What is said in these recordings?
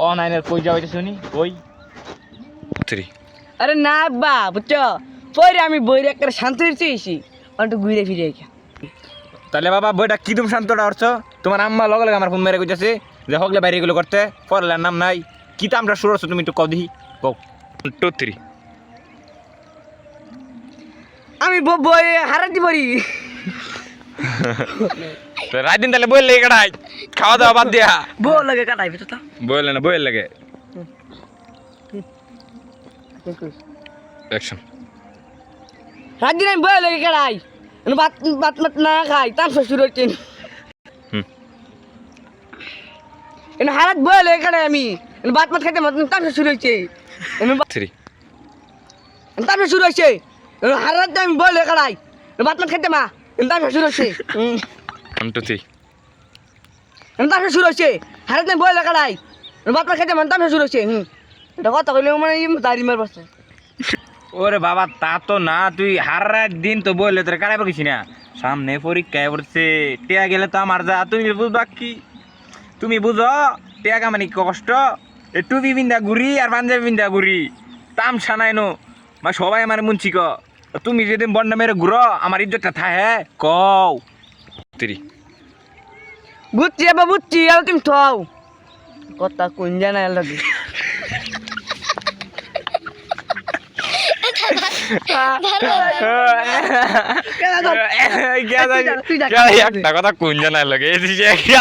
অনলাইনের কই যাওয়াইতে শুনি কই? থ্রি আরে না বা বুঝছ? পরে আমি বইরে একটা শান্ত হয়েছি এসি একটু ঘুরে ফিরে এসে তাহলে বাবা বইটা কি তুমি শান্তটা অর্থ তোমার আম্মা লগে লগে আমার ফোন মেরে কইতাছে যে হকলে বাইরে এগুলো করতে পড়ালের নাম নাই। কি তামটা শুরু হচ্ছে তুমি একটু কও দেখি। কও। টু থ্রি আমি ব- বই হারাতে পারি রাত দিন তাহলে বই লেগে কাটাই। খাওয়া দাওয়া বাদ দিয়া। বউ লাগে কাটাইবে তো তা বইলে না বইয়ের লাগে। অ্যাকশন রাত দিন আমি বই লাগে কাটাই। ভাত ভাত মাত না খাই তার শ্বশুর হচ্ছে। হুম। এনে হারাত বই লাগে কাটাই আমি। ভাত মাত খাইতে মাত তার শ্বশুর হচ্ছে। থ্রি তার শ্বশুর হচ্ছে। হারাত আমি বই লাগে কাটাই। ভাত মাত খাইতে মা তার শ্বশুর হচ্ছে। ওয়ান টু থ্রি এনে তার শ্বশুর হচ্ছে হারাত আমি বই লাগে কাটাই এনে ভাত মাত খাইতে মা তার শ্বশুর হচ্ছে হুম। এটা কথা কইলে মানে দাড়ি মার বসে ওরে বাবা তা তো না তুই হার রাত দিন তো বললে তোর কারাই পাকিস না? সামনে পরীক্ষায় পড়ছে টেয়া গেলে তো আমার যা তুমি বুঝবা কি? তুমি বুঝো টেয়াগা মানে কি কষ্ট? এ টুপি বিন্দা ঘুরি আর পাঞ্জাবি বিন্দা ঘুরি তাম সানাই নো? মা সবাই আমার মুন্সি ক। তুমি যদি বন্ডা মেরে ঘুরো আমার ইজ্জতটা থাহে কও। তিরি বুঝছি এবার বুঝছি আর তুমি থাও কথা কোন জানা লাগে একটা কথা কোন জানার লাগে।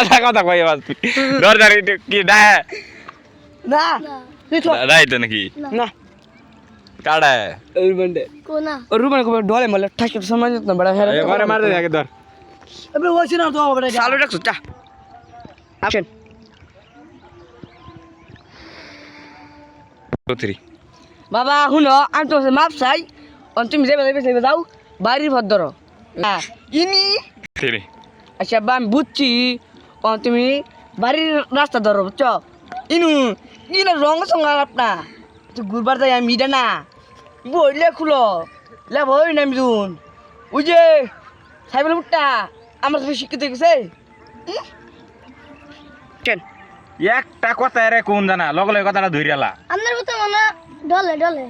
একটা কথা কই আবার তুই ধর ধর কি না তুই থাক দেয় তো নাকি না। কাড়ে ওই বন্ডে কোনা? ওর রুমে কোবে ডলে মলে ঠাকি সময় না বড় হেরা। এবারে মার দে আগে ধর। এবে ওইছি না তো বড় চালু রাখছো চা আসেন বাবা শুনো আমি তো মাপ চাই। অন তুমি যাবে যাবে যাবে যাও। বাড়ির ভদ্র হ্যাঁ। ইনি আচ্ছা বা আমি বুঝছি। অন তুমি বাড়ির রাস্তা ধরো বুঝছ? ইনু ইনা রং সঙ্গা আপনা। তুই ঘুরবার যাই আমি ইটা না। বইলে খুলো। লে বই নামি শুন ওই যে সাইবেল বুটটা। আমার কাছে শিক্ষিত গেছে কেন? একটা কথা রে কোন জানা? লগলে লগে কথাটা ধরিয়ালা আপনার মতো মনে ডলে ডলে।